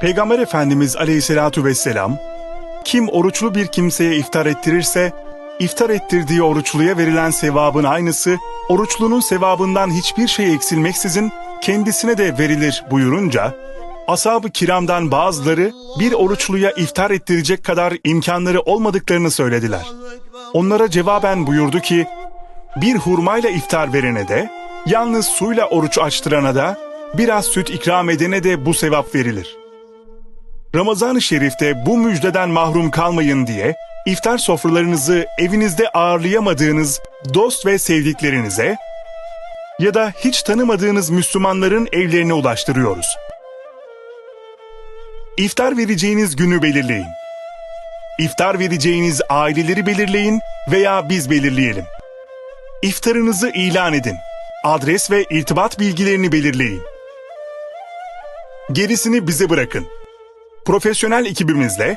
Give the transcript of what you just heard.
Peygamber Efendimiz Aleyhisselatu vesselam, kim oruçlu bir kimseye iftar ettirirse, iftar ettirdiği oruçluya verilen sevabın aynısı, oruçlunun sevabından hiçbir şey eksilmeksizin kendisine de verilir buyurunca, ashab-ı kiramdan bazıları bir oruçluya iftar ettirecek kadar imkanları olmadıklarını söylediler. Onlara cevaben buyurdu ki, bir hurmayla iftar verene de, yalnız suyla oruç açtırana da, biraz süt ikram edene de bu sevap verilir. Ramazan-ı Şerif'te bu müjdeden mahrum kalmayın diye iftar sofralarınızı evinizde ağırlayamadığınız dost ve sevdiklerinize ya da hiç tanımadığınız Müslümanların evlerine ulaştırıyoruz. İftar vereceğiniz günü belirleyin. İftar vereceğiniz aileleri belirleyin veya biz belirleyelim. İftarınızı ilan edin. Adres ve irtibat bilgilerini belirleyin. Gerisini bize bırakın. Profesyonel ekibimizle